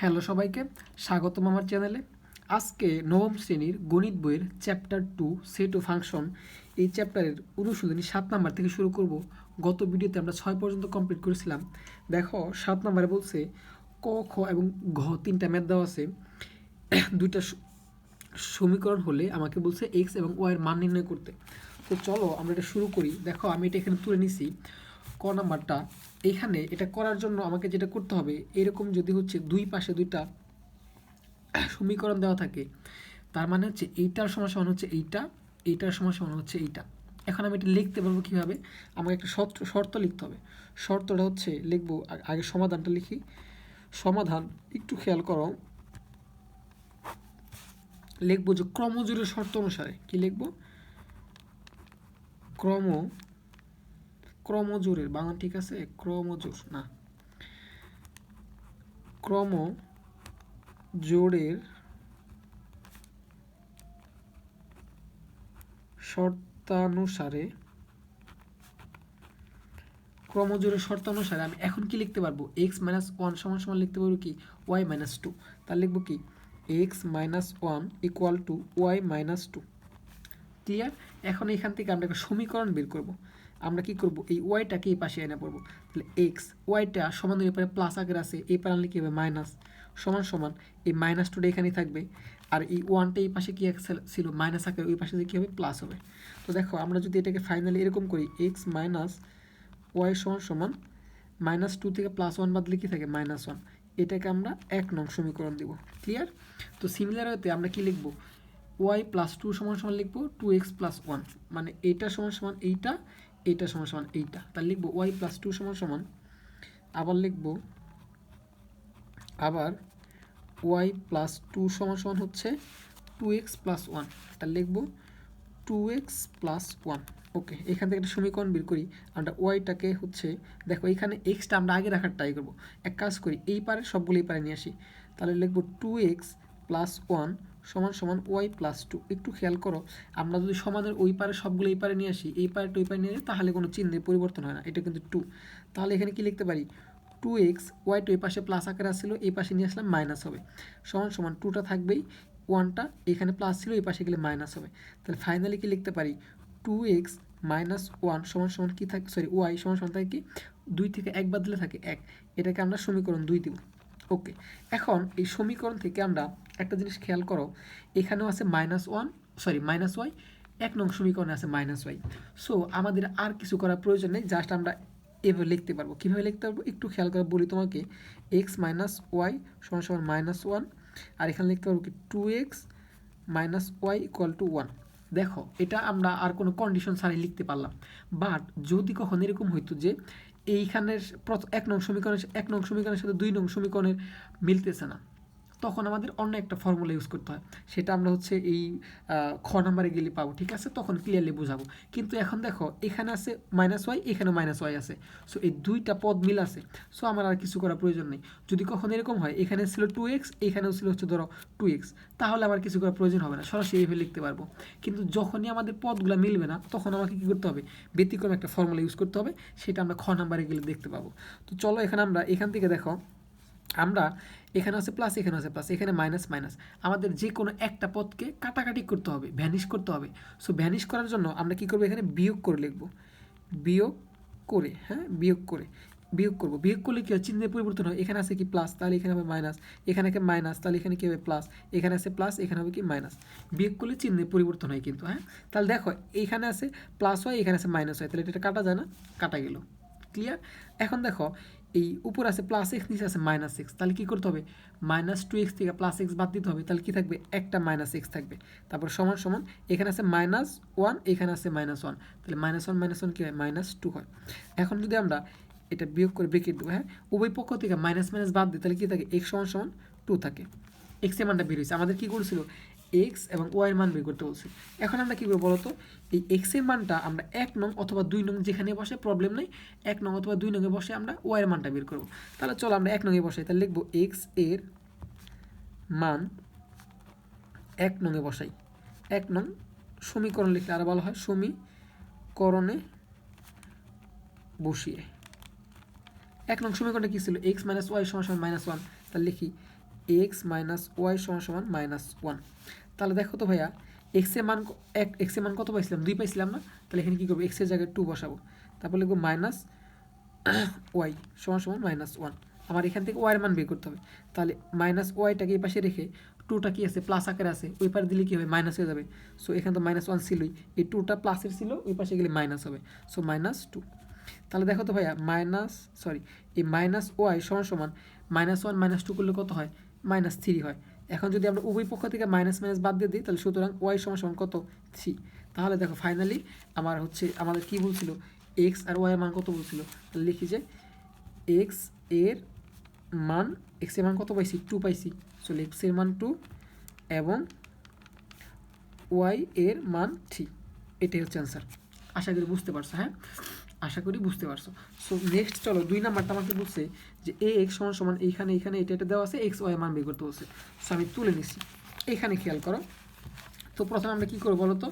Hello সবাইকে, স্বাগতম আমার চ্যানেলে। আজকে নবম শ্রেণির গণিত বইয়ের চ্যাপ্টার টু সেট ও ফাংশন এই চ্যাপ্টারের অনুশীলনী সাত নাম্বার থেকে শুরু করব। গত ভিডিওতে আমরা ছয় পর্যন্ত কমপ্লিট করেছিলাম। দেখো, সাত নাম্বারে বলছে ক, খ এবং ঘ তিনটা ম্যাথ দেওয়া আছে। দুইটা স- সমীকরণ হলে আমাকে বলছে এক্স এবং ওয়াই এর মান নির্ণয় করতে। তো চলো আমরা এটা শুরু করি। দেখো, আমি এটা এখানে তুলে নিছি। ক নাম্বারটা এইখানে এটা করার জন্য আমাকে যেটা করতে হবে, এরকম যদি হচ্ছে দুই পাশে দুইটা সমীকরণ দেওয়া থাকে, তার মানে হচ্ছে এইটার সমান হচ্ছে এইটা, এইটার সমান সমান হচ্ছে এইটা। এখন আমি এটা লিখতে পারব কীভাবে? আমাকে একটা শর্ত শর্ত লিখতে হবে। শর্তটা হচ্ছে লিখব আগে সমাধানটা লিখি। সমাধান, একটু খেয়াল করো। লিখব যে ক্রমজোরের শর্ত অনুসারে। কি লিখব? ক্রম ক্রমজোরের বাংলা ঠিক আছে? ক্রমজোর, না। ক্রম জোরের শর্তানুসারে ক্রমজোড়ের শর্তানুসারে আমি এখন কি লিখতে পারব? এক্স মাইনাস ওয়ান সমান সমান লিখতে পারব কি? ওয়াই মাইনাস টু তাহলে লিখব কি? X minus one equal to y minus two clear এখন এখান থেকে আমরা একটা সমীকরণ বের করব। আমরা কি করব? এই ওয়াইটাকে এই পাশে এনে পড়ব। তাহলে এক্স ওয়াইটা সমান এই পারে প্লাস আগের আছে, এই পারে কি হবে? মাইনাস সমান সমান। এই মাইনাস টুটা এখানেই থাকবে। আর এই ওয়ানটা এই পাশে কি ছিল মাইনাস আকারে, ওই পাশে কী হবে? প্লাস হবে। তো দেখো, আমরা যদি এটাকে ফাইনালি এরকম করি এক্স মাইনাস ওয়াই সমান সমান মাইনাস টু থেকে প্লাস ওয়ান বাদলে কি থাকে? মাইনাস ওয়ান এটাকে আমরা এক নং সমীকরণ দিব। ক্লিয়ার তো সিমিলার হতে আমরা কি লিখব? ওয়াই প্লাস টু সমান সমান লিখব টু এক্স প্লাস ওয়ান মানে এইটা সমান সমান, এইটা এইটা সমান সমান এইটা। তাহলে লিখব ওয়াই প্লাস টু সমান সমান, আবার লিখব আবার ওয়াই প্লাস টু সমান সমান হচ্ছে টু এক্স প্লাস ওয়ান তাহলে লিখব two x plus one okay এখান থেকে একটা সমীকরণ বের করি। আমরা ওয়াইটাকে হচ্ছে, দেখো এখানে এক্সটা আমরা আগে রাখার ট্রাই করব। এক কাজ করি, এই পারে সবগুলো এই পারে নিয়ে আসি। তাহলে লিখব টু এক্স প্লাস ওয়ান সমান সমান ওয়াই প্লাস টু। একটু খেয়াল করো, আমরা যদি সমানের ওই পারে সবগুলো এই পারে নিয়ে আসি, এই পারে ওই পারে নিয়ে আসি, তাহলে কোনো চিহ্নের পরিবর্তন হয় না, এটা কিন্তু টু। তাহলে এখানে কি লিখতে পারি? টু এক্স ওয়াই টু এই পাশে প্লাস আকারে আসছিল, এই পাশে নিয়ে আসলাম মাইনাস হবে। সমান সমান টুটা থাকবেই ওয়ানটা এখানে প্লাস ছিল, এই পাশে গেলে মাইনাস হবে। তাহলে ফাইনালি কি লিখতে পারি? টু এক্স মাইনাস ওয়ান সমান সমান কী থাকে? সরি ওয়াই সমান সমান থাকে কি? দুই থেকে এক বাদ দিলে থাকে এক। এটাকে আমরা সমীকরণ দুই দিব। ওকে এখন এই সমীকরণ থেকে আমরা একটা জিনিস খেয়াল করো, এখানেও আছে minus one sorry minus y এক নং সমীকরণে আছে মাইনাস ওয়াই সো আমাদের আর কিছু করার প্রয়োজন নেই জাস্ট আমরা এভাবে লিখতে পারব। কীভাবে লিখতে পারব? একটু খেয়াল করে বলি তোমাকে এক্স মাইনাস ওয়াই সমান সমান মাইনাস ওয়ান আর এখানে লিখতে পারব কি two x minus y equal to one দেখো, এটা আমরা আর কোনো কন্ডিশন ছাড়াই লিখতে পারলাম। বাট যদি কখন এরকম হইতো যে এইখানের এক নং সমীকরণের এক নং সমীকরণের সাথে দুই নং সমীকরণের মিলতেছে না তখন আমাদের অন্য একটা ফর্মুলা ইউজ করতে হয়। সেটা আমরা হচ্ছে এই খ নাম্বারে গেলে পাবো, ঠিক আছে? তখন ক্লিয়ারলি বোঝাবো। কিন্তু এখন দেখো, এখানে আছে মাইনাস ওয়াই এখানে মাইনাস ওয়াই আছে। সো এই দুইটা পদ মিল আছে। সো আমার আর কিছু করার প্রয়োজন নেই। যদি কখন এরকম হয়, এখানে ছিল টু এক্স এখানেও ছিল হচ্ছে ধরো টু এক্স তাহলে আমার কিছু করার প্রয়োজন হবে না। সরাসরি এইভাবে লিখতে পারব। কিন্তু যখনই আমাদের পদগুলো মিলবে না, তখন আমাকে কী করতে হবে? ব্যতিক্রম একটা ফর্মুলা ইউজ করতে হবে। সেটা আমরা খ নাম্বারে গেলে দেখতে পাবো। তো চলো এখানে আমরা, এখান থেকে দেখো আমরা এখানে আছে প্লাস এখানে আছে প্লাস এখানে মাইনাস মাইনাস আমাদের যে কোনো একটা পদকে কাটাকাটি করতে হবে ভ্যানিশ করতে হবে। সো ভ্যানিশ করার জন্য আমরা কি করব এখানে? বিয়োগ করে লিখব। বিয়োগ করে হ্যাঁ? বিয়োগ করে। বিয়োগ করব। বিয়োগ করলে কি হয়? চিহ্নের পরিবর্তন হয়। এখানে আছে কি প্লাস তাহলে এখানে হবে মাইনাস এখানে কি মাইনাস তাহলে এখানে কি হবে? প্লাস এখানে আছে প্লাস এখানে হবে কি? মাইনাস বিয়োগ করলে চিহ্নের পরিবর্তন হয় কিন্তু হ্যাঁ? তাহলে দেখো, এখানে আছে প্লাস হয়, এখানে আছে মাইনাস হয়। তাহলে এটা কাটা যায় না? কাটা গেল। ক্লিয়ার এখন দেখো এই উপর আছে প্লাস এক্স নিচে আছে মাইনাস এক্স তাহলে কী করতে হবে? মাইনাস টু এক্স থেকে প্লাস এক্স বাদ দিতে হবে। তাহলে কী থাকবে? একটা মাইনাস এক্স থাকবে। তারপর সমান সমান, এখানে আছে মাইনাস ওয়ান এখানে আছে মাইনাস ওয়ান তাহলে মাইনাস ওয়ান মাইনাস ওয়ান কী হয়? মাইনাস টু হয়। এখন যদি আমরা এটা বিয়োগ করে ব্রেকেট দেবো হ্যাঁ? উভয় পক্ষ থেকে মাইনাস মাইনাস বাদ দিই, তাহলে কী থাকে? এক্স সমান সমান টু থাকে। এক্সের মানটা বের হয়েছে। আমাদের কী করেছিল? এক্স এবং ওয়াই এর মান বের করতে বলছে। এখন আমরা কী করব বলতো? এই এক্সের মানটা আমরা এক নং অথবা দুই নং যেখানে বসে প্রবলেম নেই, এক নং অথবা দুই নংয়ে বসে আমরা ওয়াই এর মানটা বের করব। তাহলে চলো আমরা এক নংয়ে বসাই, তাহলে লিখব এক্সের মান এক নংয়ে বসাই। এক নং সমীকরণ লিখলে আরও ভালো হয়, সমীকরণে বসিয়ে। এক নং সমীকরণে কী ছিল? এক্স মাইনাস ওয়াই সমান সমান মাইনাস ওয়ান তাহলে লিখি এক্স মাইনাস ওয়াই সমান সমান মাইনাস ওয়ান তাহলে দেখো তো ভাইয়া এক্সের মান এক এক্সের মান কত পাইছিলাম? দুই পাইছিলাম না? তাহলে এখানে কী করব? এক্সের জায়গায় টু বসাবো। তারপর লিখব মাইনাস ওয়াই সমান সমান মাইনাস ওয়ান আমার এখান থেকে ওয়াইয়ের মান বের করতে হবে। তাহলে মাইনাস ওয়াইটাকে এই পাশে রেখে টুটা কি আছে? প্লাস আকারে আছে। ওই পারে দিলে কী হবে? মাইনাস হয়ে যাবে। সো এখানে তো মাইনাস ওয়ান ছিলই। এই টুটা প্লাসের ছিল, ওই পাশে গেলে মাইনাস হবে। সো মাইনাস টু তাহলে দেখো তো ভাইয়া মাইনাস সরি এই মাইনাস ওয়াই সমান সমান মাইনাস ওয়ান মাইনাস টু করলে কত হয়? মাইনাস থ্রি হয়। এখন যদি আমরা উভয় পক্ষ থেকে মাইনাস মাইনাস বাদ দিয়ে দিই, তাহলে সুতরাং ওয়াই সমান কত? থ্রি তাহলে দেখো ফাইনালি আমার হচ্ছে, আমাদের কি বলছিল এক্স আর ওয়াই মান কত বলছিল তাহলে লিখি যে এক্সের মান এক্সের মান কত পাইছি? টু পাইছি। সো এক্সের মান টু এবং ওয়াই এর মান থ্রি এটাই হচ্ছে অ্যান্সার আশা করি বুঝতে পারছ হ্যাঁ? আশা করি বুঝতে পারছ। সো নেক্সট চলো, দুই নাম্বারটা আমাকে বলছে যে এ এক্স সমান সমান এইখানে এইখানে, এটা এটা দেওয়া আছে এক্স ওয়াই মান বের করতে বলছে। সো আমি তুলে নিচ্ছি এখানে খেয়াল করো। তো প্রথমে আমরা কী করব বলো তো?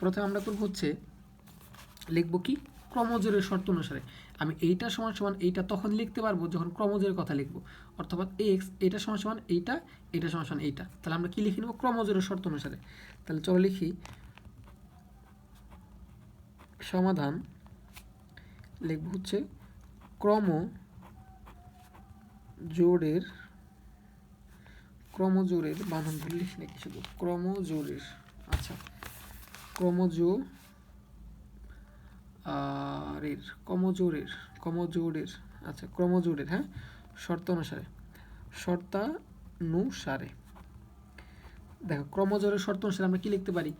প্রথমে আমরা করব হচ্ছে, লিখব কি? ক্রমজোরের শর্ত অনুসারে। আমি এইটা সমান সমান এইটা তখন লিখতে পারব যখন ক্রমজোরের কথা লিখব। অর্থাৎ এক্স এটা সমান সমান এইটা, এটা সমান সমান এইটা। তাহলে আমরা কি লিখে নেব? ক্রমজোরের শর্ত অনুসারে। তাহলে চলো লিখি। সমাধান লিখব হচ্ছে ক্রম জোড়ের ক্রমজোড়ের বানান ভুল নাকি শুধু। ক্রমজোড়ের আচ্ছা। ক্রমজো এর কমজোরের কমজোরের আচ্ছা ক্রমজোরের হ্যাঁ? শর্ত অনুসারে শর্তানুসারে। দেখো, ক্রমজোরের শর্ত অনুসারে আমরা কি লিখতে পারি?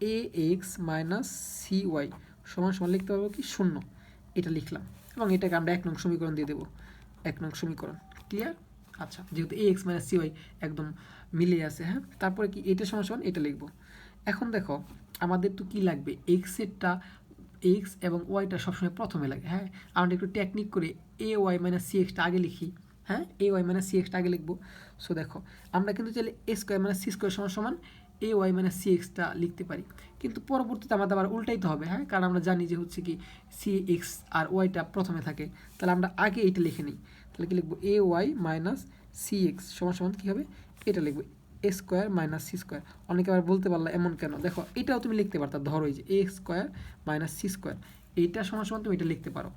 A x minus c y সমান সমান লিখতে পারব কি? শূন্য। এটা লিখলাম। এবং এটাকে আমরা এক নং সমীকরণ দিয়ে দেবো। এক নং সমীকরণ। ক্লিয়ার আচ্ছা যেহেতু a x minus c y একদম মিলে আছে হ্যাঁ? তারপরে কি? এটা সমান সমান এটা লিখব। এখন দেখো, আমাদের তো কি লাগবে? এক্সেরটা এক্স এবং ওয়াইটা সবসময় প্রথমে লাগে হ্যাঁ? আমরা একটু টেকনিক করে এ ওয়াই মাইনাস সি এক্সটা আগে লিখি হ্যাঁ? এ ওয়াই মাইনাস সি এক্সটা আগে লিখব। সো দেখো, আমরা কিন্তু চাইলে a square minus c square সমান সমান এ ওয়াই মাইনাস সি এক্সটা লিখতে পারি। কিন্তু পরবর্তীতে আমাদের আবার উল্টাইতে হবে হ্যাঁ? কারণ আমরা জানি যে হচ্ছে কি সি এক্স আর ওয়াইটা প্রথমে থাকে। তাহলে আমরা আগে এইটা লিখে নিই। তাহলে কি লিখব? A y minus c x সমান সমান কী হবে? এটা লিখব। A square minus c square অনেকে আবার বলতে পারলা এমন কেন? দেখো, এটাও তুমি লিখতে পারতা, ধরো এই যে a square minus c square এইটা সমান সমান তুমি এটা লিখতে পারো।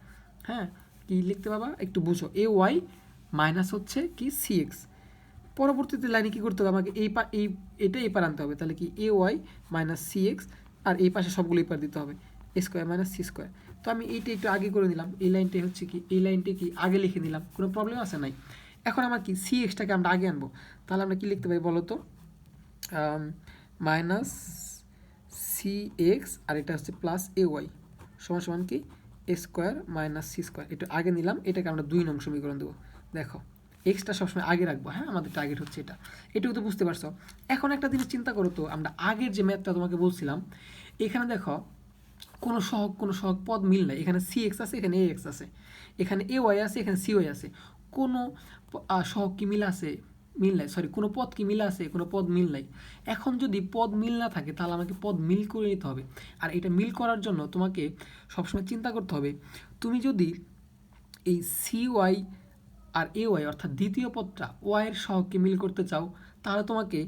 হ্যাঁ? কি লিখতে পারবা? একটু বুঝো। এ ওয়াই মাইনাস হচ্ছে কি সি এক্স পরবর্তীতে লাইনে কী করতে হবে? আমাকে এই পা এই, এটা এই পার আনতে হবে। তাহলে কি a y minus c x আর এই পাশে সবগুলো এই পার দিতে হবে। A square minus c square তো আমি এইটা একটু আগে করে নিলাম। এই লাইনটাই হচ্ছে কি, এই লাইনটি কি আগে লিখে নিলাম। কোনো প্রবলেম আছে নাই? এখন আমার কি সি এক্সটাকে আমরা আগে আনব? তাহলে আমরা কি লিখতে পারি বলো তো মাইনাস সি এক্স আর এটা হচ্ছে প্লাস এ ওয়াই সমান সমান কি? A square minus c square এটা আগে নিলাম। এটাকে আমরা দুই নং সমীকরণ দেবো। দেখো। এক্সটা সবসময় আগে রাখব। হ্যাঁ আমাদের টার্গেট হচ্ছে এটা। এটুকু তো বুঝতে পারছ। এখন একটা জিনিস চিন্তা করো তো, আমরা আগের যে ম্যাথটা তোমাকে বলছিলাম, এখানে দেখো, কোনো সহগ কোনো সহগ পদ মিল নাই। এখানে সি এক্স আছে, এখানে এ এক্স আছে। এখানে এ ওয়াই আছে, এখানে সি ওয়াই আছে। কোনো সহগ কি মিল আছে? মিল নাই। সরি কোনো পদ কি মিল আছে? কোনো পদ মিল নাই। এখন যদি পদ মিল না থাকে, তাহলে আমাকে পদ মিল করে নিতে হবে। আর এটা মিল করার জন্য তোমাকে সবসময় চিন্তা করতে হবে, তুমি যদি এই সি ওয়াই আর এ ওয়াই, অর্থাৎ দ্বিতীয় পদটা ওয়াইয়ের সহগকে মিল করতে চাও, তাহলে তোমাকে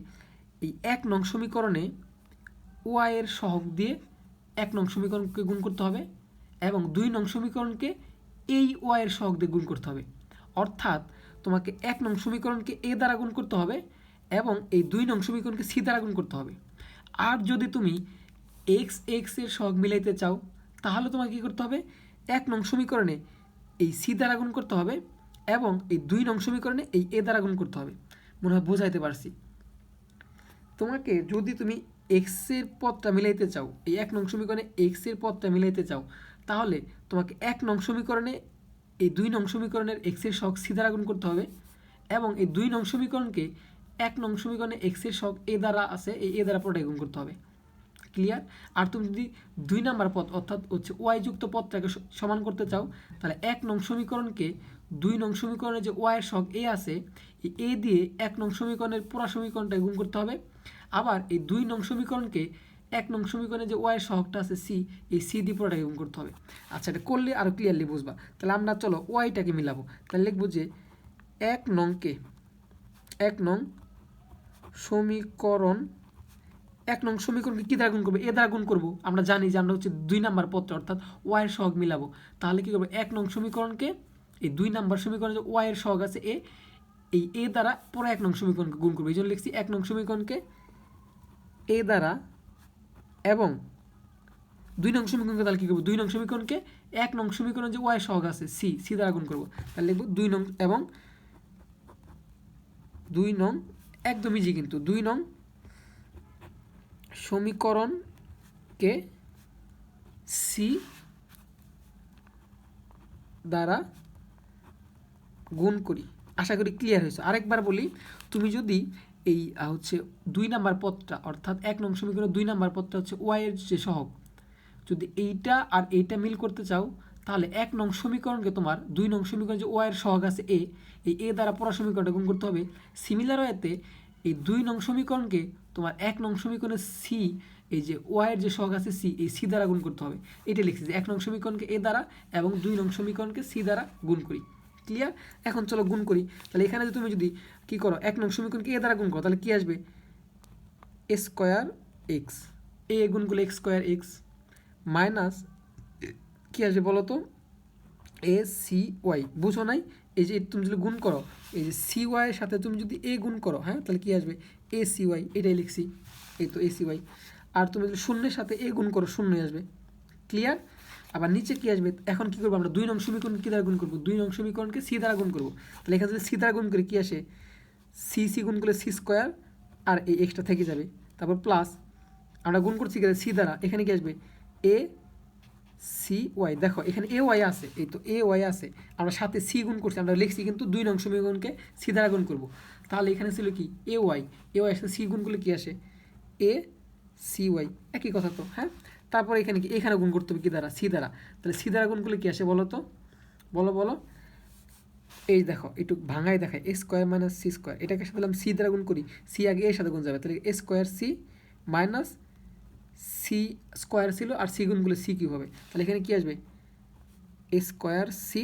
এই এক নং সমীকরণে ওয়াইয়ের সহগ দিয়ে এক নং সমীকরণকে গুণ করতে হবে এবং দুই নং সমীকরণকে এই ওয়াইয়ের সহগ দিয়ে গুণ করতে হবে। অর্থাৎ তোমাকে এক নং সমীকরণকে এ দ্বারা গুণ করতে হবে এবং এই দুই নং সমীকরণকে সি দ্বারা গুণ করতে হবে। আর যদি তুমি এক্স এক্সের সহগ মিলাইতে চাও, তাহলে তোমাকে কী করতে হবে? এক নং সমীকরণে এই সি দ্বারা গুণ করতে হবে এবং এই দুই নং সমীকরণে এই এ দ্বারা গুণ করতে হবে। মনে হয় বোঝাইতে পারছি। তোমাকে যদি তুমি এক্সের পদটা মিলাইতে চাও, এই এক নং সমীকরণে এক্সের পদটা মিলাইতে চাও, তাহলে তোমাকে এক নং সমীকরণে এই দুই নং সমীকরণের এক্সের শখ সি দ্বারা গুণ করতে হবে এবং এই দুই নং সমীকরণকে এক নং সমীকরণে এক্সের শখ এ দ্বারা আছে, এই এ দ্বারা পুরোটাই গুণ করতে হবে। ক্লিয়ার আর তুমি যদি দুই নাম্বার পদ, অর্থাৎ হচ্ছে ওয়াই যুক্ত পদটাকে সমান করতে চাও, তাহলে এক নং সমীকরণকে দুই নং সমীকরণে যে ওয়াইয়ের শখ এ আছে এ দিয়ে এক নং সমীকরণের পুরা সমীকরণটাকে গুণ করতে হবে। আবার এই দুই নং সমীকরণকে এক নং সমীকরণে যে ওয়াইয়ের সহগটা আছে সি এই সি দিয়ে পুরোটাকে গুণ করতে হবে। আচ্ছা এটা করলে আরও ক্লিয়ারলি বুঝবা। তাহলে আমরা চলো ওয়াইটাকে মিলাবো। তাহলে লিখব যে এক নংকে এক নং সমীকরণ, এক নং সমীকরণকে কী দ্বারা গুণ করব? এ দ্বারা গুণ করব। আমরা জানি যে আমরা হচ্ছে দুই নাম্বার পত্র অর্থাৎ ওয়াইয়ের সহগ মিলাবো। তাহলে কী করব? এক নং সমীকরণকে এই দুই নাম্বার সমীকরণে যে ওয়াইয়ের সহগ আছে এ এই এ দ্বারা পরে এক নং সমীকরণকে গুণ করব। এই জন্য লিখছি এক নং সমীকরণকে এ দ্বারা এবং দুই নং সমীকরণকে তাহলে কী করব? দুই নং সমীকরণকে এক নং সমীকরণ যে ওয়াই সহগ আছে সি সি দ্বারা গুণ করব। তাহলে লিখব দুই নং এবং দুই নং একদম ইজি কিন্তু। দুই নং সমীকরণকে সি দ্বারা গুণ করি। আশা করি ক্লিয়ার হয়েছে। আরেকবার বলি, তুমি যদি এই হচ্ছে দুই নাম্বার পদটা, অর্থাৎ এক নং সমীকরণ দুই নাম্বার পদটা হচ্ছে ওয়াইয়ের যে সহগ, যদি এইটা আর এইটা মিল করতে চাও, তাহলে এক নং সমীকরণকে তোমার দুই নং সমীকরণ যে ওয়াইয়ের সহগ আছে এ এই এ দ্বারা পড়া সমীকরণটা গুণ করতে হবে। সিমিলার ওয়েতে এই দুই নং সমীকরণকে তোমার এক নং সমীকরণের সি এই যে ওয়াইয়ের যে সহগ আছে সি এই সি দ্বারা গুণ করতে হবে। এটা লিখছি যে এক নং সমীকরণকে এ দ্বারা এবং দুই নং সমীকরণকে সি দ্বারা গুণ করি। ক্লিয়ার এখন চলো গুণ করি। তাহলে এখানে যদি তুমি যদি কি করো, এক নং সমীকরণকে এ দ্বারা গুণ করো, তাহলে কী আসবে? A square x. এ গুণ করলে এক্স স্কোয়ার এক্স মাইনাস কী আসবে বলো তো? A c y. বুঝো নাই? এই যে তুমি যদি গুণ করো, এই যে সি ওয়াইয়ের সাথে তুমি যদি এ গুণ করো হ্যাঁ তাহলে কী আসবে? এ সি ওয়াই, এটাই লিখছি। এই তো এ সি ওয়াই। আর তুমি যদি শূন্যের সাথে এ গুণ করো, শূন্যই আসবে। ক্লিয়ার আবার নিচে কী আসবে? এখন কী করব আমরা? দুই নং সমীকরণ কী দ্বারা গুণ করব? দুই নং সমীকরণকে সি দ্বারা গুণ করব। তাহলে এখানে যদি সি দ্বারা গুণ করে কী আসে? সি সি গুণ করলে সি স্কোয়ার আর এই এক্সট্রা থেকে যাবে। তারপর প্লাস, আমরা গুণ করছি সি দ্বারা। এখানে কি আসবে? A, c, y. দেখো, এখানে এ, ওয়াই আছে। এই তো এ, ওয়াই আছে। আমরা সাথে সি গুণ করছি। আমরা লিখছি কিন্তু দুই নং সমীকরণকে সি দ্বারা গুণ করব। তাহলে এখানে ছিল কি? A, y. এ, ওয়াই সাথে সি গুণ করলে কী আসে? A, c, y. একই কথা তো হ্যাঁ? তারপর এখানে কি? এখানে গুণ করতে হবে কি দ্বারা? সি দ্বারা। তাহলে সি দ্বারা গুণ করলে কী আসে বলো তো? বলো বলো। এই দেখো, একটু ভাঙাই দেখায় a square minus c square. এটাকে সাথে দিলাম সি দ্বারা গুণ করি। সি আগে এর সাথে গুণ যাবে। তাহলে a square c minus c square ছিল আর সি গুণগুলো সি কিউব হবে। তাহলে এখানে কি আসবে? A square c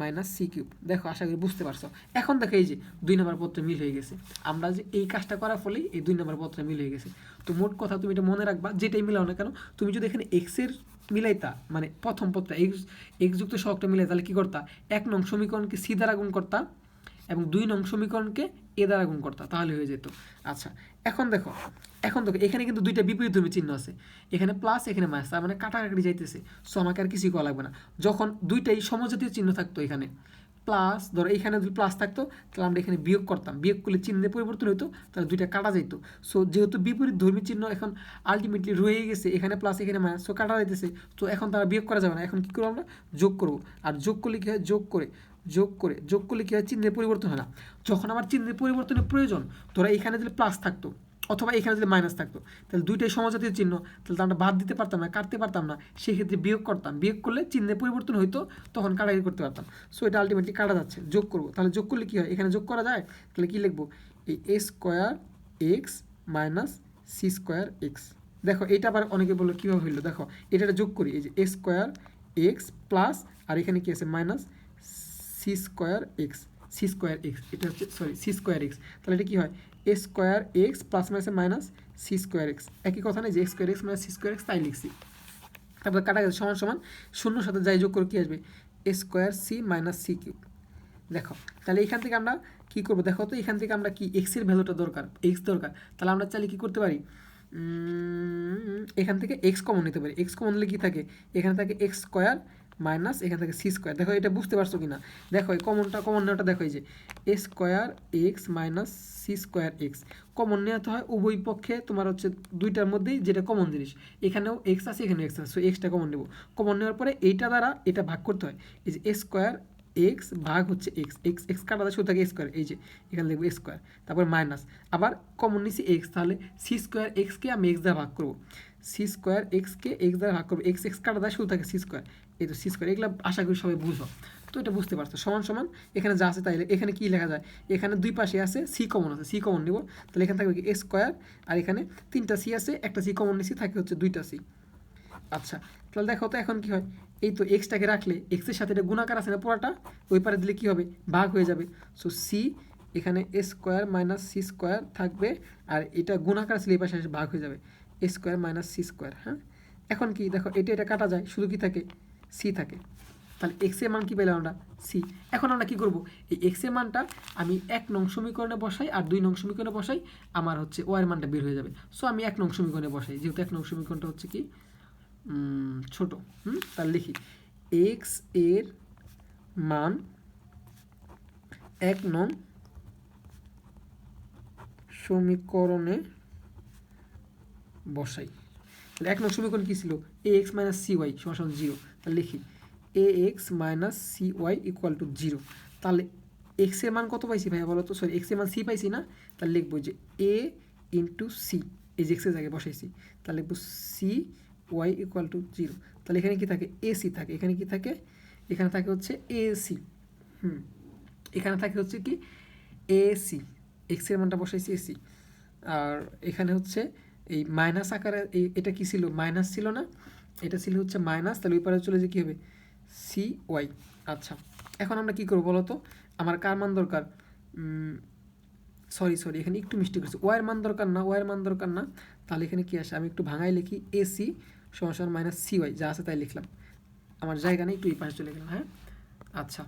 minus c cube. দেখো, আশা করি বুঝতে পারছ। এখন দেখো এই যে দুই নম্বর পত্রে মিল হয়ে গেছে। আমরা যে এই কাজটা করার ফলেই এই দুই নম্বর পত্রে মিল হয়ে গেছে। তো মোট কথা তুমি এটা মনে রাখবা, যেটাই মিলাও না কেন, তুমি যদি এখানে এক্সের মিলাইতা মানে প্রথম পত্রে এক্স এক্স যুক্ত সহগটা মিলাই তাহলে কী করতা? এক নং সমীকরণকে সি দ্বারা গুণ করতা এবং দুই নং সমীকরণকে এ দ্বারা গুণ করতা, তাহলে হয়ে যেত। আচ্ছা এখন দেখো এখন দেখো, এখানে কিন্তু দুইটা বিপরীত বিপরীতধর্মী চিহ্ন আছে। এখানে প্লাস এখানে মাইনাস তার মানে কাটাকাটি যাইতেছে। সো আমাকে আর কিছুই করা লাগবে না। যখন দুইটাই সমজাতীয় চিহ্ন থাকতো এখানে প্লাস, ধরো এখানে যদি প্লাস থাকতো, তাহলে আমরা এখানে বিয়োগ করতাম। বিয়োগ করলে চিহ্নে পরিবর্তন হতো তাহলে দুইটা কাটা যেত সো যেহেতু বিপরীত ধর্মী চিহ্ন এখন আলটিমেটলি রয়ে গেছে, এখানে প্লাস এখানে মাইনাস সো কাটা যাইতেছে। তো এখন তারা বিয়োগ করা যাবে না। এখন কী করব আমরা? যোগ করব। আর যোগ করলে কী হয়? যোগ করে যোগ করে, যোগ করলে কী হয়? চিহ্নের পরিবর্তন হয় না। যখন আমার চিহ্নের পরিবর্তনের প্রয়োজন, ধরো এখানে যদি প্লাস থাকতো অথবা এখানে যদি মাইনাস থাকতো, তাহলে দুইটাই সমজাতীয় চিহ্ন, তাহলে আমরা বাদ দিতে পারতাম না, কাটতে পারতাম না, সেক্ষেত্রে বিয়োগ করতাম। বিয়োগ করলে চিহ্নের পরিবর্তন হইতো, তখন কাটাকাটি করতে পারতাম। সো এটা আলটিমেটলি কাটা যাচ্ছে, যোগ করব। তাহলে যোগ করলে কী হয়? এখানে যোগ করা যায়? তাহলে কী লিখব? এই a square x minus c square x দেখো এটা আবার অনেকে বলল, কীভাবে হইল? দেখো এটা যোগ করি, এই যে এ স্কোয়ার এক্স প্লাস আর এখানে কি আছে? Minus c square x c square x এটা হচ্ছে সরি সি স্কোয়ার এক্স তাহলে এটা কী হয়? এ স্কোয়ার এক্স প্লাস মাইনাসে মাইনাস সি স্কোয়ার এক্স একই কথা নেই যে x square x minus c square x তাই লিখছি। তারপর কাটা গেছে, সমান সমান শূন্য সাথে যাই যোগ করে কী আসবে? A square c minus c cube দেখো, তাহলে এখান থেকে আমরা কী করব? দেখো তো এখান থেকে আমরা কি এক্সের ভ্যালুটা দরকার এক্স দরকার। তাহলে আমরা চাইলে কী করতে পারি? এখান থেকে এক্স কমন নিতে পারি। এক্স কমন নিলে কী থাকে? এখানে থাকে এক্স স্কোয়ার মাইনাস এখান থেকে সি স্কোয়ার। দেখো, এটা বুঝতে পারছ কি না দেখো, এই কমনটা কমন নেওয়াটা দেখো, এই যে, a square x minus c square x. Common নেওয়াতে হয় উভয় পক্ষে তোমার হচ্ছে দুইটার মধ্যেই যেটা কমন জিনিস। এখানেও এক্স আছে, এখানেও এক্স আছে সো এক্সটা কমন নেব। কমন নেওয়ার পরে এইটা দ্বারা এটা ভাগ করতে হয়। এই যে এ স্কোয়ার এক্স ভাগ হচ্ছে এক্স। এক্স এক্স কাটা শুধু থাকে স্কোয়ার। এই যে, এখানে লিখব স্কোয়ার, তারপর মাইনাস। আবার কমন নিচ্ছি এক্স, তাহলে সি স্কোয়ার এক্সকে আমি এক্স দ্বারা ভাগ করব। সি স্কোয়ার এক্সকে এক্স দ্বারা ভাগ করব। এক্স এক্স কাটা শুধু থাকে সি স্কোয়ার। এই তো সি স্কোয়ার এগুলো আশা করি সবাই বুঝো। তো এটা বুঝতে পারছ, সমান সমান, এখানে যা আছে তাই এখানে কী লেখা যায়? এখানে দুই পাশে আছে সি কমন আছে সি কমন নেব। তাহলে এখানে থাকবে কি? এ স্কোয়ার আর এখানে তিনটা সি আছে, একটা সি কমন নিচ্ছি থাকে হচ্ছে দুইটা সি আচ্ছা তাহলে দেখো তো এখন কি হয়? এই তো এক্সটাকে রাখলে এক্সের সাথে এটা গুণাকার আছে না পুরাটা? ওই পারে দিলে কী হবে? ভাগ হয়ে যাবে। সো সি এখানে a square minus c square থাকবে, আর এটা গুণাকার আসলে এই পাশে ভাগ হয়ে যাবে। A square minus c square হ্যাঁ? এখন কি? দেখো, এটা এটা কাটা যায়, শুধু কি থাকে? সি থাকে। তাহলে এক্সের মান কী পেলাম আমরা? সি এখন আমরা কী করব? এই এক্সের মানটা আমি এক নং সমীকরণে বসাই আর দুই নং সমীকরণে বসাই, আমার হচ্ছে ও এর মানটা বের হয়ে যাবে। সো আমি এক নং সমীকরণে বসাই। যেহেতু এক নং সমীকরণটা হচ্ছে কি? ছোট। হুম? তাহলে লিখি। এক্সের মান এক নং সমীকরণে বসাই। তাহলে এক নং সমীকরণ কী ছিল? A x minus c y সমান জিরো লিখি। A x minus c y equal to zero তাহলে এক্সের মান কত পাইছি ভাইয়া বলো তো? সরি এক্সের মান সি পাইছি না? তাহলে লিখব যে এ ইন্টু সি এই যে এক্সের জায়গায় বসাইছি। তাহলে লিখব c y equal to zero তাহলে এখানে কি থাকে? এসি থাকে। এখানে কি থাকে? এখানে থাকে হচ্ছে এসি হুম। এখানে থাকে হচ্ছে কি? এসি এক্সের মানটা বসাইছি এসি আর এখানে হচ্ছে এই মাইনাস আকারে এই এটা কি ছিল? মাইনাস ছিল না? এটা ছিল হচ্ছে মাইনাস, তাহলে ওই পারে চলে যে কী হবে? সি ওয়াই আচ্ছা এখন আমরা কী করব বলো তো আমার কার মান দরকার? সরি সরি এখানে একটু মিষ্টি করছি। ওয়ার মান দরকার না ওয়ার মান দরকার না, তাহলে এখানে কী আসে? আমি একটু ভাঙাই লিখি এসি সমান মাইনাস সি ওয়াই যা আছে তাই লিখলাম। আমার জায়গা নেই, একটু এই পাশে চলে গেলাম হ্যাঁ? আচ্ছা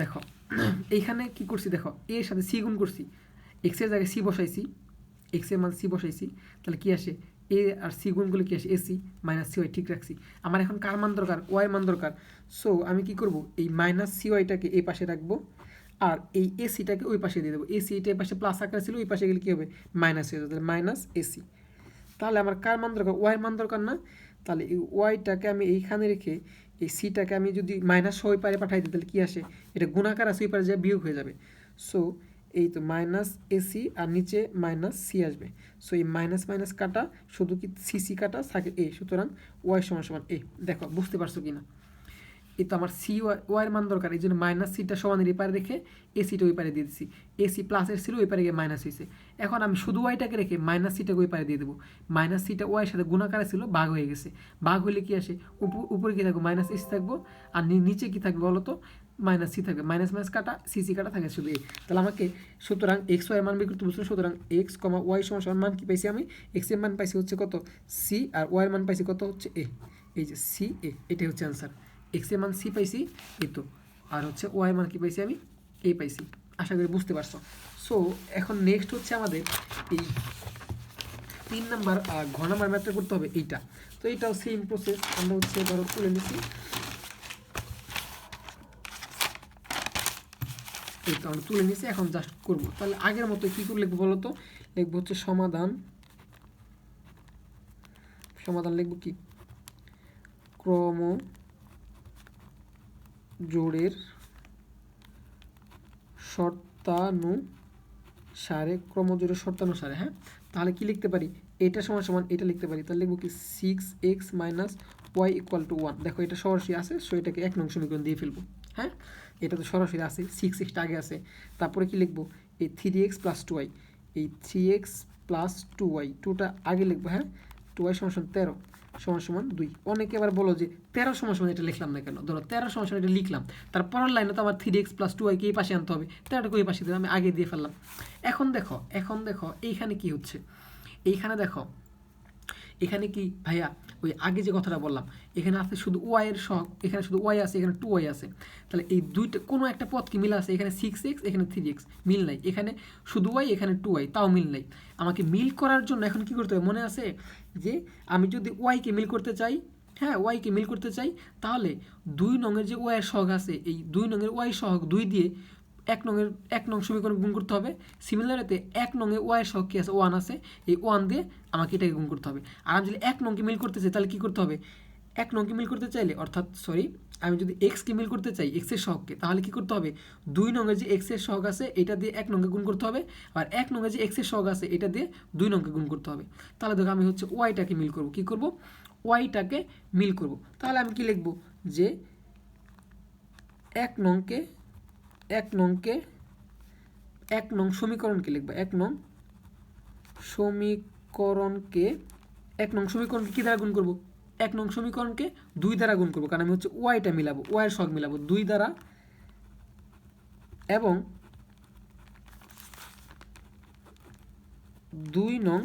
দেখো, এইখানে কি করছি দেখো? এর সাথে সি গুণ করছি। এক্সের জায়গায় সি বসাইছি এক্সের মান সি বসাইছি, তাহলে কি আসে? এ আর সি গুণগুলো কি আসে? এসি মাইনাস সি ওয়াই ঠিক রাখছি। আমার এখন কার মান দরকার? ওয়াই মান দরকার। সো আমি কি করব? এই মাইনাস সি ওয়াইটাকে এই পাশে রাখব আর এই এসিটাকে ওই পাশে দিয়ে দেবো। এসি এটা পাশে প্লাস আকার ছিল, ওই পাশে গেলে কী হবে? মাইনাস হয়ে যাবে। মাইনাস এসি তাহলে আমার কার মান দরকার? ওয়াই মান দরকার না। তাহলে এই ওয়াইটাকে আমি এইখানে রেখে এই সিটাকে আমি যদি মাইনাস ওই পারে পাঠাই দিই, তাহলে কী আসে? এটা গুণাকার আছে, ওই পারে যা বিয়োগ হয়ে যাবে। সো এই তো মাইনাস এসি আর নিচে মাইনাস সি আসবে। সো এই মাইনাস মাইনাস কাটা, শুধু কি সিসি কাটা থাকে এ সুতরাং ওয়াই সমান সমান এ দেখো, বুঝতে পারছ কি না এই তো আমার সি ওয়াইয়ের মান দরকার। এই জন্য মাইনাস সিটা সমানের এপারে রেখে এসিটা ওই পারে দিয়ে দিচ্ছি এসি প্লাসের ছিল ওই পারে গিয়ে মাইনাস হয়েছে এখন আমি শুধু ওয়াইটাকে রেখে মাইনাস সিটাকে ওই পারে দিয়ে দেবো। মাইনাস সিটা ওয়াইয়ের সাথে গুণাকারে ছিল, ভাগ হয়ে গেছে। ভাগ হলে কি আসে? উপরে কি থাকব? মাইনাস এসি থাকব। আর নিচে কি থাকবে বলো তো? মাইনাস সি থাকবে মাইনাস মাইনাস কাটা সি সি কাটা থাকে শুধু এ তাহলে আমাকে সুতরাং এক্স ওয়াই মান বের করতে সুতরাং এক্স কমা ওয়াই সমান সমান মান কি পাইছি আমি? এক্সের মান পাইছি হচ্ছে কত? সি আর ওয়াই মান পাইছি কত হচ্ছে এ এই যে সি এ এটাই হচ্ছে অ্যান্সার এক্সের মান সি পাইছি, এই তো। আর হচ্ছে ওয়াই মান কি পাইছি আমি? এ পাইছি। আশা করি বুঝতে পারছ। সো এখন নেক্সট হচ্ছে আমাদের এই তিন নাম্বার ঘ নাম্বার ম্যাথটা করতে হবে এইটা। তো এইটাও সেম প্রসেস আমরা হচ্ছে ধরো তুলে নিচ্ছি এই আমরা তুলে নিয়েছি, এখন জাস্ট করব। তাহলে আগের মতো কী করে লিখব বলো তো? লিখব হচ্ছে সমাধান। সমাধান লিখব কি? ক্রম জোড়ের শর্তানুসারে ক্রমজোড়ের শর্তানুসারে হ্যাঁ? তাহলে কি লিখতে পারি? এটা সমান সমান এটা লিখতে পারি। তাহলে লিখব কি six x minus y equal to one দেখো এটা সরাসরি আছে সো এটাকে এক নং সমীকরণ দিয়ে ফেলব হ্যাঁ? এটা তো সরাসরি আছে সিক্স এক্সটা আগে আছে। তারপরে কি লিখব? এই three x plus two y এই three x plus two y টুটা আগে লিখব হ্যাঁ? টু ওয়াই সমান সমান তেরো, সমান সমান দুই। অনেকে এবার বলো যে তেরো সমান সমান এটা লিখলাম না কেন? ধরো তেরো সমান সমান এটা লিখলাম। তার পরের লাইনে তো আমার থ্রি এক্স প্লাস টু ওয়াইকে এই পাশে আনতে হবে। তেরোটাকে ওই পাশে দিলাম আমি আগে দিয়ে ফেললাম। এখন দেখো এখন দেখো, এইখানে কি হচ্ছে? এইখানে দেখো এখানে কি ভাইয়া, ওই আগে যে কথাটা বললাম, এখানে আছে শুধু ওয়াইয়ের শখ এখানে শুধু ওয়াই আছে, এখানে টু ওয়াই আছে। তাহলে এই দুইটা, কোনো একটা পথ কি মিল আছে, এখানে সিক্স এক্স এখানে থ্রি এক্স মিল নাই। এখানে শুধু ওয়াই এখানে টু ওয়াই তাও মিল নাই। আমাকে মিল করার জন্য এখন কি করতে হবে? মনে আছে যে আমি যদি ওয়াইকে মিল করতে চাই হ্যাঁ ওয়াইকে মিল করতে চাই, তাহলে দুই নঙের যে ওয়াইয়ের সহগ আছে, এই দুই নঙের ওয়াই সহগ দুই দিয়ে এক নঙের এক নং সমীকরণ গুণ করতে হবে। সিমিলারিতে এক নঙে ওয়াই সহগ কি আছে? ওয়ান আছে। এই ওয়ান দিয়ে আমাকে এটাকে গুণ করতে হবে। আর আমি যদি এক নংকে মিল করতে চাই, তাহলে কী করতে হবে? এক নংকে মিল করতে চাইলে, অর্থাৎ সরি আমি যদি এক্সকে মিল করতে চাই এক্সের সহগকে, তাহলে কী করতে হবে? দুই নঙে যে এক্সের সহগ আছে, এটা দিয়ে এক নংকে গুণ করতে হবে। আর এক নঙে যে এক্সের সহগ আছে, এটা দিয়ে দুই নংকে গুণ করতে হবে। তাহলে দেখো আমি হচ্ছে ওয়াইটাকে মিল করব। কী করব? ওয়াইটাকে মিল করব। তাহলে আমি কি লিখব? যে এক নংকে এক নংকে, এক নং সমীকরণকে লিখব, এক নং সমীকরণকে, এক নং সমীকরণকে কী দ্বারা গুণ করব? এক নং সমীকরণকে দুই দ্বারা গুণ করব, কারণ আমি হচ্ছে ওয়াইটা মিলাবো ওয়াইয়ের সহগ মিলাবো, দুই দ্বারা এবং দুই নং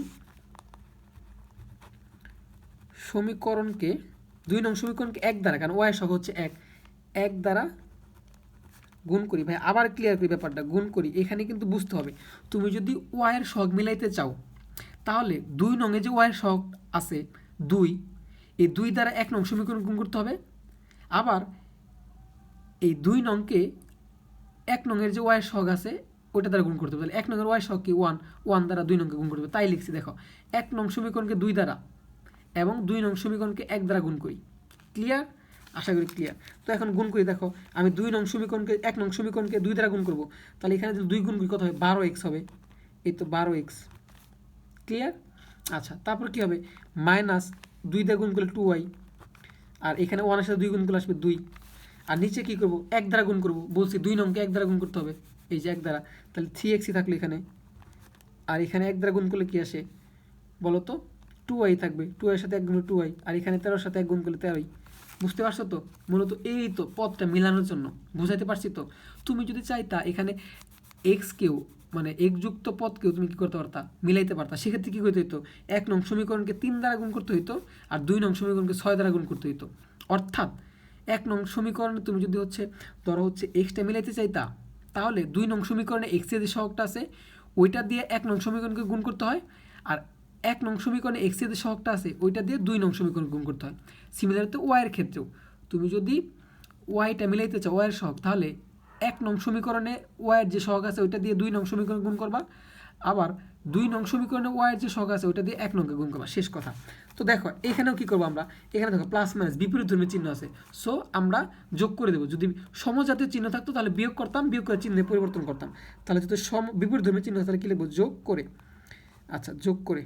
সমীকরণকে, দুই নং সমীকরণকে এক দ্বারা, কারণ ওয়াই সহ হচ্ছে এক এক দ্বারা গুণ করি, ভাই, আবার ক্লিয়ার করি ব্যাপারটা, গুণ করি, এখানে কিন্তু বুঝতে হবে। তুমি যদি ওয়াইয়ের শখ মিলাইতে চাও, তাহলে দুই নঙে যে ওয়াইয়ের শখ আছে, দুই, এই দুই দ্বারা এক নং সমীকরণ গুণ করতে হবে। আবার এই দুই নংকে এক নঙের যে ওয়াইয়ের শখ আছে, ওইটা দ্বারা গুণ করতে হবে। তাহলে এক নঙের ওয়াই সহগ কি? ওয়ান ওয়ান দ্বারা দুই নংকে গুণ করতে হবে। তাই লিখছি, দেখো, এক নং সমীকরণকে দুই দ্বারা এবং দুই নং সমীকরণকে এক দ্বারা গুণ করি। ক্লিয়ার আশা করি ক্লিয়ার তো এখন গুণ করি, দেখো, আমি দুই নং সমীকরণকে, এক নং সমীকরণকে দুই দ্বারা গুণ করব। তাহলে এখানে দুই গুণ করি, কত হবে? বারো এক্স হবে। এই তো বারো এক্স ক্লিয়ার আচ্ছা তারপর কি হবে? মাইনাস দুই দ্বারা গুণ করলে টু ওয়াই আর এখানে ওয়ানের সাথে দুই গুণ করলে আসবে দুই। আর নিচে কি করব? এক দ্বারা গুণ করব। বলছি দুই নংকে এক দ্বারা গুণ করতে হবে। এই যে এক দ্বারা। তাহলে থ্রি এক্সই থাকল এখানে। আর এখানে এক দ্বারা গুণ করলে কী আসে? বলো তো টু ওয়াই থাকবে। টু এর সাথে এক গুণ টু ওয়াই আর এখানে তেরোর সাথে এক গুণ করলে তেরোই। বুঝতে পারছ তো? মূলত এই তো পদটা মিলানোর জন্য। বুঝাইতে পারছি তো? তুমি যদি চাইতা এখানে এক্স কেউ মানে এক যুক্ত পদকেও তুমি কী করতে পারতা? মিলাইতে পারতা। সেক্ষেত্রে কী করতে হইতো? এক নং সমীকরণকে তিন দ্বারা গুণ করতে হইতো আর দুই নং সমীকরণকে ছয় দ্বারা গুণ করতে হইতো। অর্থাৎ এক নং সমীকরণে তুমি যদি হচ্ছে, ধরো হচ্ছে এক্সটা মিলাইতে চাইতা, তাহলে দুই নং সমীকরণে এক্সের যে সহগটা আছে, ওইটা দিয়ে এক নং সমীকরণকে গুণ করতে হয় আর এক নং সমীকরণে এক্সের যে সহগটা আছে, ওইটা দিয়ে দুই নং সমীকরণ গুণ করতে হয়। সিমিলার তো ওয়াইয়ের ক্ষেত্রেও। তুমি যদি ওয়াইটা মিলাইতে চাও ওয়াইয়ের সহগ, তাহলে এক নং সমীকরণে ওয়াইয়ের যে সহগ আছে, ওইটা দিয়ে দুই নং সমীকরণ গুণ করবা। আবার দুই নং সমীকরণে ওয়াইয়ের যে সহগ আছে, ওইটা দিয়ে এক নংকে গুণ করবা। শেষ কথা। তো দেখো, এখানেও কি করব আমরা? এখানে দেখো প্লাস মাইনাস বিপরীত ধর্মী চিহ্ন আছে। সো আমরা যোগ করে দেবো। যদি সমজাতীয় চিহ্ন থাকতো, তাহলে বিয়োগ করতাম, বিয়োগ করে চিহ্নে পরিবর্তন করতাম। তাহলে যদি সম বিপরীত ধর্মী চিহ্ন তাহলে কী লিখব? যোগ করে। আচ্ছা যোগ করে।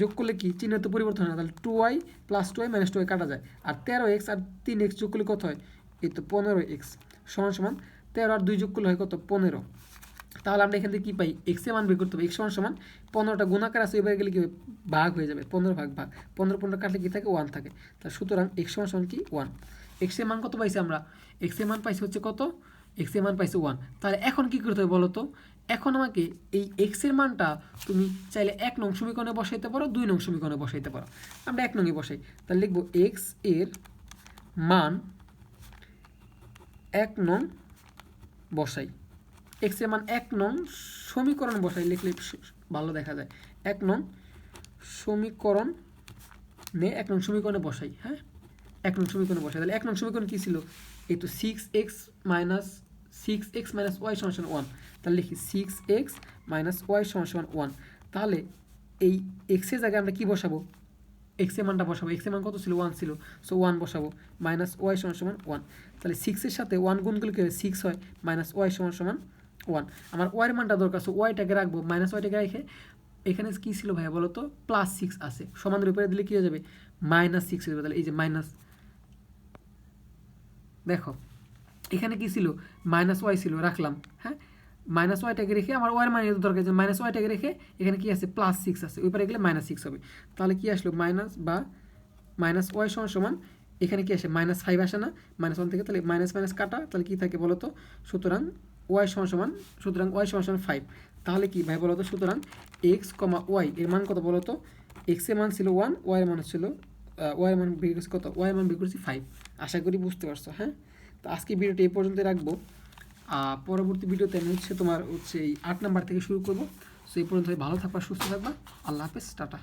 যোগ করলে কি? চিহ্ন তো পরিবর্তন হয় না। তাহলে two y plus two y minus two y কাটা যায়। আর তেরো এক্স আর তিন এক্স যোগ করলে কত হয়? এই তো পনেরো এক্স সমান সমান তেরো আর দুই যোগ করলে হয় কত? পনেরো। তাহলে আমরা এখান থেকে কী পাই? এক্সের মান বের করতে হবে। এক্স সমান সমান পনেরোটা গুণাকার আছে, এবারে গেলে কি ভাগ হয়ে যাবে। পনেরো ভাগ ভাগ। পনেরো পনেরো কাটলে কি থাকে? ওয়ান থাকে। তাহলে সুতরাং এক্স সমান সমান কি? ওয়ান এক্সের মান কত পাইছি আমরা? এক্সের মান পাইছি হচ্ছে কত? এক্সের মান পাইছি ওয়ান তাহলে এখন কি করতে হবে বলো তো এখন আমাকে এই এক্সের মানটা তুমি চাইলে এক নং সমীকরণে বসাইতে পারো, দুই নং সমীকরণে বসাইতে পারো। আমরা এক নংয়ে বসাই। তাহলে লিখব এক্সের মান এক নং বসাই। এক্সের মান এক নং সমীকরণ বসাই, লিখলে ভালো দেখা যায়। এক নং সমীকরণ নে এক নং সমীকরণে বসাই হ্যাঁ? এক নং সমীকরণে বসাই। তাহলে এক নং সমীকরণ কী ছিল? এই তো six x minus six x minus y সমান ওয়ান তাহলে লিখি সিক্স এক্স মাইনাস ওয়াই সমান সমান ওয়ান তাহলে এই এক্সের জায়গায় আমরা কী বসাবো? এক্সের মানটা বসাবো। এক্সের মান কত ছিল? ওয়ান ছিল। সো ওয়ান বসাবো। মাইনাস ওয়াই সমান সমান ওয়ান তাহলে সিক্সের সাথে ওয়ান গুণ করলে কী হয়? সিক্স হয়। মাইনাস ওয়াই সমান সমান ওয়ান আমার ওয়াইয়ের মানটা দরকার। সো ওয়াইটাকে রাখব। মাইনাস ওয়াইটাকে রেখে এখানে কী ছিল ভাইয়া বলো তো? প্লাস সিক্স আছে। সমানের উপরে দিলে কী হয়ে যাবে? মাইনাস সিক্স হয়ে যাবে। তাহলে এই যে মাইনাস দেখো, এখানে কি ছিল? মাইনাস ওয়াই ছিল। রাখলাম। হ্যাঁ? মাইনাস ওয়াইটাকে রেখে আমার ওয়াই মানে দরকার যে মাইনাস ওয়াইটাকে রেখে এখানে কি আছে? প্লাস সিক্স আছে। ওই পারে গেলে মাইনাস সিক্স হবে। তাহলে কি আসলো? মাইনাস বা মাইনাস ওয়াই সমান সমান এখানে কি আসে? মাইনাস ফাইভ আসে না। মাইনাস ওয়ান থেকে তাহলে মাইনাস মাইনাস কাটা। তাহলে কী থাকে বলো তো সুতরাং ওয়াই সমান সমান, সুতরাং ওয়াই সমান সমান ফাইভ তাহলে কি ভাই বলো তো সুতরাং এক্স কমা ওয়াই এর মান কত বলো তো এক্সের মান ছিল ওয়ান ওয়াই এর মান ছিল ওয়াই এর মান বের করছি কত? ওয়াই এর মান বের করছি ফাইভ আশা করি বুঝতে পারছ হ্যাঁ? তো আজকে ভিডিওটি এই পর্যন্ত রাখব। পরবর্তী ভিডিওতে আমি হচ্ছে তোমার হচ্ছে এই আট নাম্বার থেকে শুরু করব। সো এই পর্যন্ত ভালো থাকবা, সুস্থ থাকবা। আল্লাহ হাফেজ, টাটা।